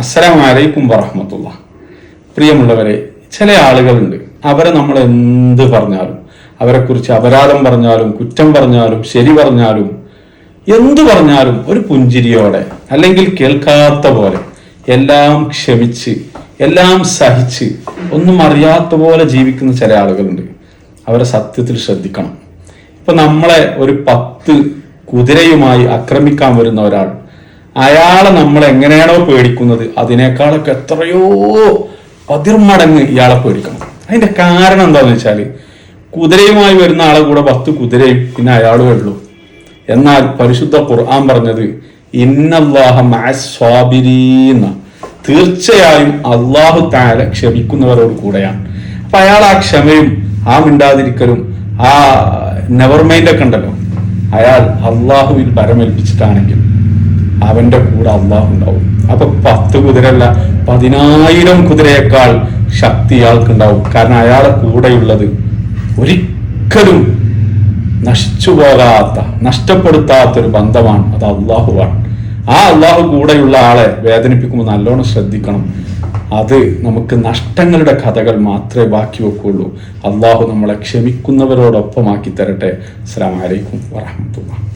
അസ്സലാമു അലൈക്കും വറഹമത്തുള്ള. പ്രിയമുള്ളവരെ ചില ആളുകളുണ്ട് അവരെ നമ്മൾ എന്ത് പറഞ്ഞാലും അവരെക്കുറിച്ച് അപരാധം പറഞ്ഞാലും കുറ്റം പറഞ്ഞാലും ശരി പറഞ്ഞാലും എന്തു പറഞ്ഞാലും ഒരു പുഞ്ചിരിയോടെ അല്ലെങ്കിൽ കേൾക്കാത്ത പോലെ എല്ലാം ക്ഷമിച്ച് എല്ലാം സഹിച്ച് ഒന്നും അറിയാത്ത പോലെ ജീവിക്കുന്ന ചില ആളുകളുണ്ട്. അവരെ സത്യത്തിൽ ശ്രദ്ധിക്കണം. ഇപ്പൊ നമ്മളെ ഒരു പത്ത് കുതിരയുമായി ആക്രമിക്കാൻ വരുന്ന ഒരാൾ അയാളെ നമ്മൾ എങ്ങനെയാണോ പേടിക്കുന്നത് അതിനേക്കാളൊക്കെ എത്രയോ പതിർമടങ്ങ് ഇയാളെ പേടിക്കണം. അതിന്റെ കാരണം എന്താന്ന് വെച്ചാൽ കുതിരയുമായി വരുന്ന ആളെ കൂടെ പത്ത് കുതിരയും പിന്നെ അയാളും ഉള്ളൂ എന്നാൽ പരിശുദ്ധ ഖുർആൻ പറഞ്ഞത് ഇന്നല്ലാഹ സ്വാബിരീന്ന തീർച്ചയായും അള്ളാഹു താല ക്ഷമിക്കുന്നവരോട് കൂടെയാണ്. അപ്പൊ അയാൾ ആ ക്ഷമയും ആ മിണ്ടാതിരിക്കലും ആ നെവർ മൈൻഡ് ഒക്കെ ഉണ്ടല്ലോ അയാൾ അള്ളാഹുവിൽ പരമേൽപ്പിച്ചിട്ടാണെങ്കിൽ അവന്റെ കൂടെ അള്ളാഹ് ഉണ്ടാവും. അപ്പൊ പത്ത് കുതിരല്ല പതിനായിരം കുതിരയേക്കാൾ ശക്തി ഇയാൾക്കുണ്ടാവും. കാരണം അയാളെ കൂടെയുള്ളത് ഒരിക്കലും നശിച്ചു പോകാത്ത നഷ്ടപ്പെടുത്താത്ത ഒരു ബന്ധമാണ് അത് അള്ളാഹുവാണ്. ആ അള്ളാഹു കൂടെയുള്ള ആളെ വേദനിപ്പിക്കുമ്പോൾ നല്ലോണം ശ്രദ്ധിക്കണം. അത് നമുക്ക് നഷ്ടങ്ങളുടെ കഥകൾ മാത്രമേ ബാക്കി വെക്കുള്ളൂ. അള്ളാഹു നമ്മളെ ക്ഷമിക്കുന്നവരോടൊപ്പമാക്കി തരട്ടെ. അസ്സാം വലൈക്കും വാഹമത്തുള്ള